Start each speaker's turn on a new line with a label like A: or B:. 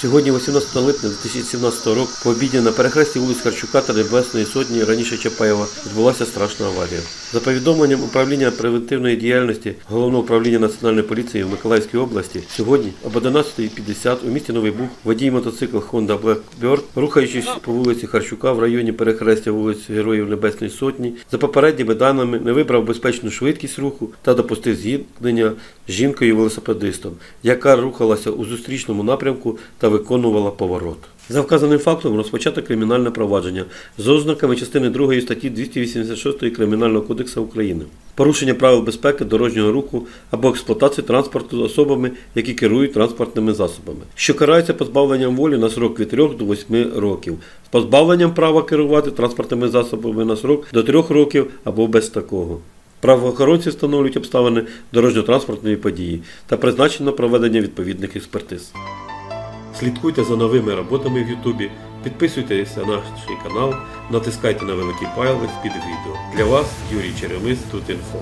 A: Сьогодні, 18 липня 2017 року, по обіді на перехресті вулиць Харчука та Небесної Сотні, раніше Чапаєва, відбулася страшна аварія. За повідомленням управління превентивної діяльності Головного управління Національної поліції в Миколаївській області, сьогодні об 11.50 у місті Новий Буг водій мотоцикл Honda Blackbird, рухаючись по вулиці Харчука в районі перехрестя вулиць Героїв Небесної Сотні, за попередніми даними не вибрав безпечну швидкість руху та допустив зіткнення з жінкою-велосипедистом, яка рухалася у зустрічному напрямку та виконувала поворот. За вказаним фактом розпочато кримінальне провадження з ознаками частини 2 статті 286 Кримінального кодексу України. Порушення правил безпеки дорожнього руху або експлуатацію транспорту особами, які керують транспортними засобами, що карається позбавленням волі на срок від 3 до 8 років, з позбавленням права керувати транспортними засобами на срок до 3 років або без такого. Правоохоронці встановлюють обставини дорожньо-транспортної події та призначено проведення відповідних експертиз. Слідкуйте за новими роботами в Ютубі, підписуйтесь на наш канал, натискайте на великий палець під відео. Для вас Юрій Черемис тут інфо.